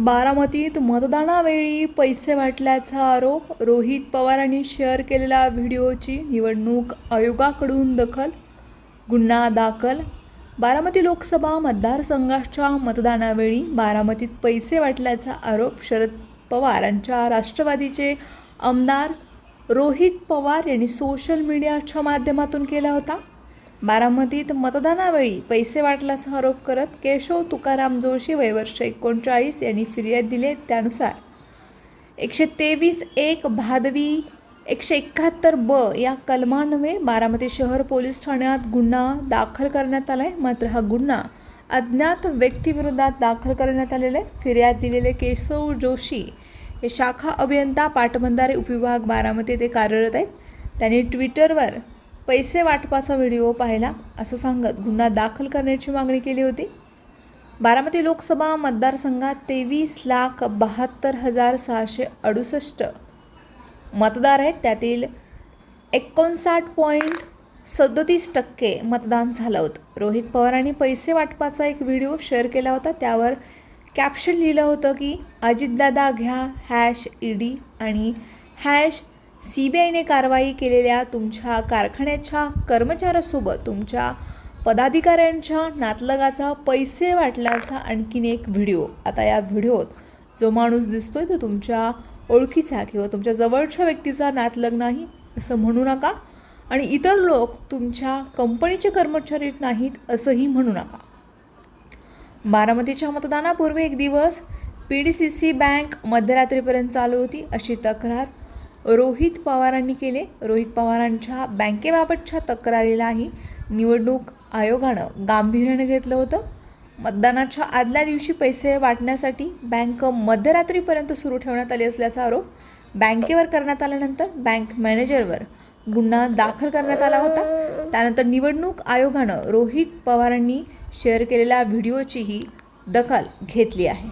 बारामतीत मतदानावेळी पैसे वाटल्याचा आरोप रोहित पवारांनी शेअर केलेल्या व्हिडिओची निवडणूक आयोगाकडून दखल गुन्हा दाखल. बारामती लोकसभा मतदारसंघाच्या मतदानावेळी बारामतीत पैसे वाटल्याचा आरोप शरद पवार यांच्या राष्ट्रवादीचे आमदार रोहित पवार यांनी सोशल मीडियाच्या माध्यमातून केला होता. बारामतीत मतदानावेळी पैसे वाटल्याचा आरोप करत केशव तुकाराम जोशी वय वर्ष एकोणचाळीस यांनी फिर्याद दिली त्यानुसार एकशे तेवीस एक भादवी एकशे एकाहत्तर ब या कलमान्वये बारामती शहर पोलीस ठाण्यात गुन्हा दाखल करण्यात आला आहे मात्र हा गुन्हा अज्ञात व्यक्तीविरोधात दाखल करण्यात आलेला आहे फिर्याद दिलेले केशव जोशी हे शाखा अभियंता पाटबंधारे उपविभाग बारामती ते कार्यरत आहेत. त्यांनी ट्विटरवर पैसे वाटपाचा व्हिडिओ पाहिला असं सांगत गुन्हा दाखल करण्याची मागणी केली होती. बारामती लोकसभा मतदारसंघात तेवीस लाख बहात्तर हजार सहाशे अडुसष्ट मतदार आहेत. त्यातील एकोणसाठ पॉईंट सदोतीस टक्के मतदान झालं होतं. रोहित पवारांनी पैसे वाटपाचा एक व्हिडिओ शेअर केला होता. त्यावर कॅप्शन लिहिलं होतं की अजितदादा घ्या हॅश ईडी आणि हॅश सी बी आयने कारवाई केलेल्या तुमच्या कारखान्याच्या कर्मचाऱ्यासोबत तुमच्या पदाधिकाऱ्यांच्या नातलगाचा पैसे वाटल्याचा आणखीन एक व्हिडिओ. आता या व्हिडिओत जो माणूस दिसतोय तो तुमच्या ओळखीचा किंवा तुमच्या जवळच्या व्यक्तीचा नातलग नाही असं म्हणू नका आणि इतर लोक तुमच्या कंपनीचे कर्मचारी नाहीत असंही म्हणू नका. बारामतीच्या मतदानापूर्वी एक दिवस P D C C bank मध्यरात्रीपर्यंत चालू होती अशी तक्रार रोहित पवारांनी केले. रोहित पवारांच्या बँकेबाबतच्या तक्रारीलाही निवडणूक आयोगानं गांभीर्याने घेतलं होतं. मतदानाच्या आदल्या दिवशी पैसे वाटण्यासाठी बँक मध्यरात्रीपर्यंत सुरू ठेवण्यात आली असल्याचा आरोप बँकेवर करण्यात आल्यानंतर बँक मॅनेजरवर गुन्हा दाखल करण्यात आला होता. त्यानंतर निवडणूक आयोगानं रोहित पवारांनी शेअर केलेल्या व्हिडिओचीही दखल घेतली आहे.